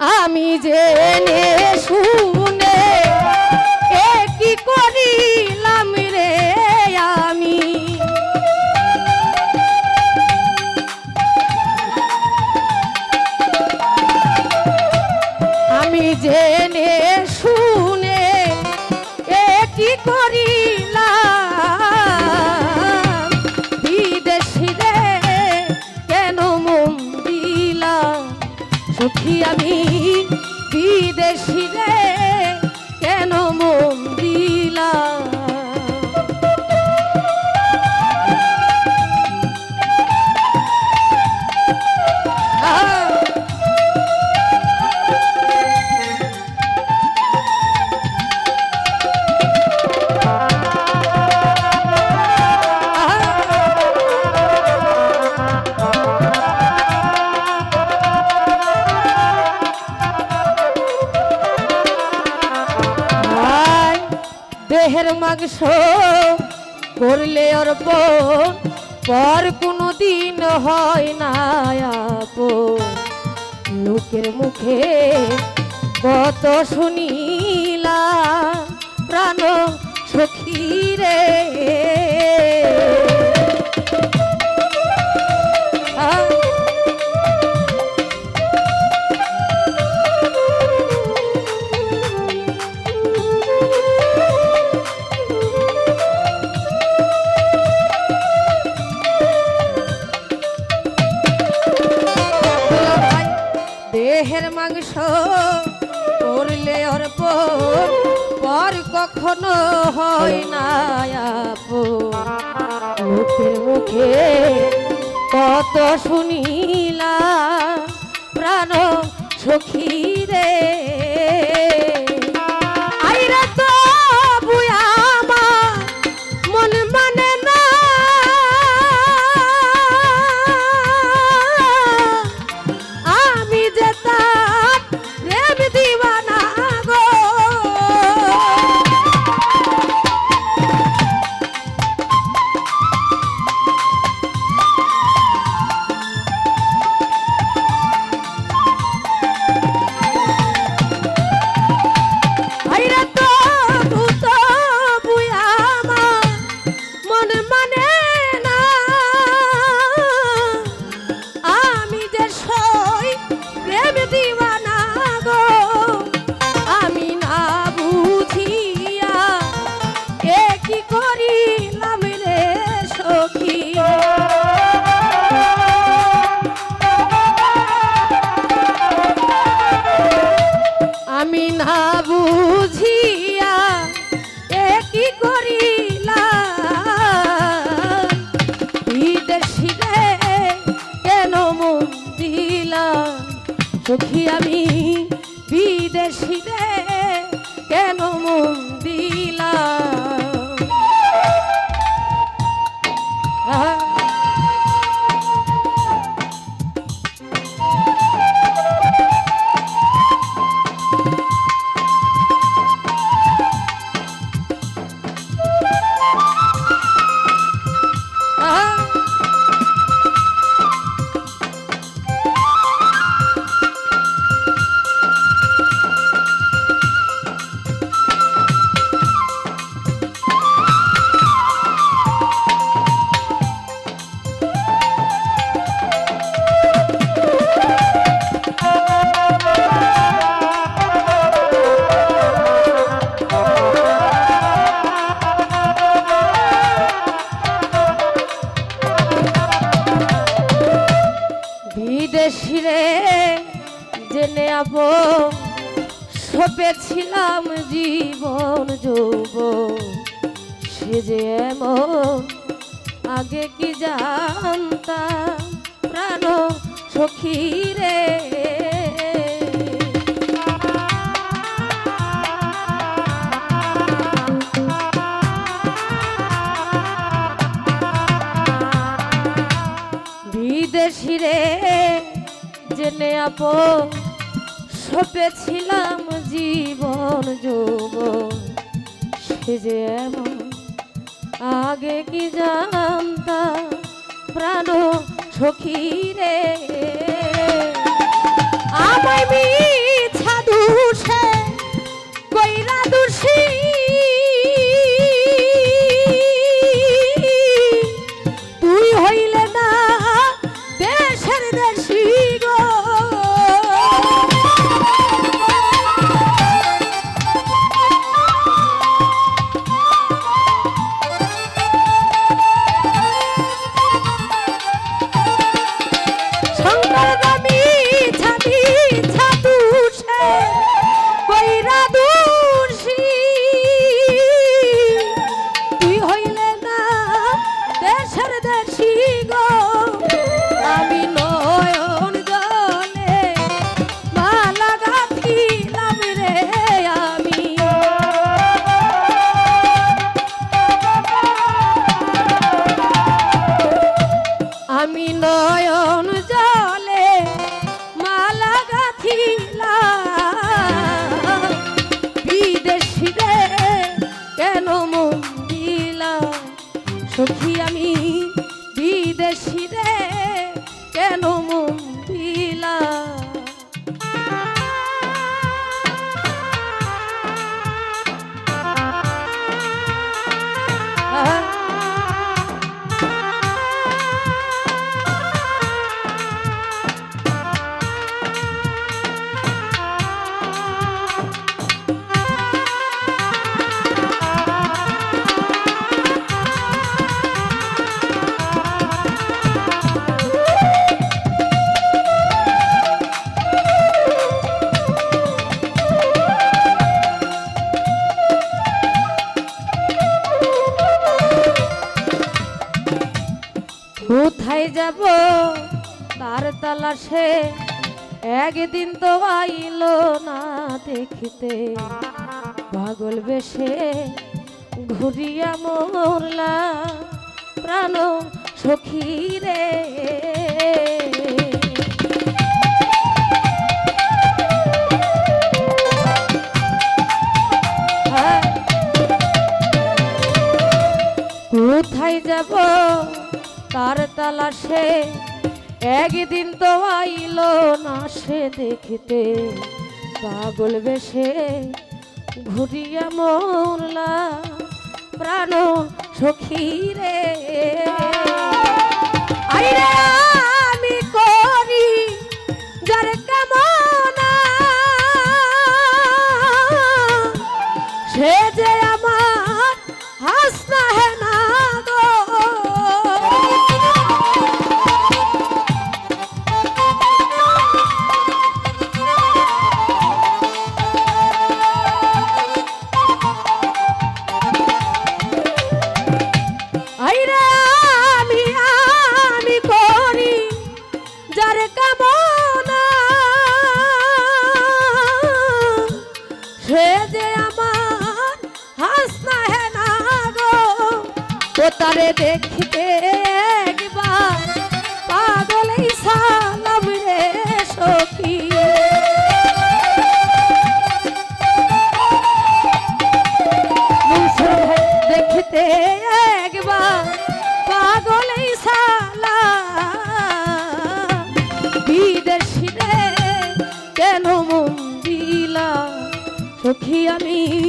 আমি জেনে শুনে এ কি করিলাম রে আমি? জেনে শুনে এ কি করিলাম মাংস করলে অর্প, পর কোনো দিন হয় না। লোকের মুখে কত শুনিলা, প্রাণ সখী রে কখনো হয় না মুখে মুখে কত শুনিলা প্রাণ সখী রে। Hari সপেছিলাম জীবন যৌব। সে যে এমন, আগে কি জানতাম? প্রাণ সখী রে। বিদেশিরে জেনে আপ সপেছিলাম জীবন যুব সে যে এমন আগে কি জানতাম প্রাণ সখী রে আমায় সখী আমি বিদেশি রে কেন মন যাব, তার তালাশে একদিন তো আইলো না দেখিতে। পাগল বেশে ঘুরিয়া মরলা প্রাণ সখী রে। হ্যাঁ। কোথায় যাব? তার তালা তালাশে একদিন তো আইল না সে দেখিতে। পাগল বেশে ঘুরিয়া মরলা প্রাণ সখী রে। আইরে! যে আমার হাসনা হে না গো। ও তারে দেখিতে একবার পাগলেই সালাম রে সখী আমি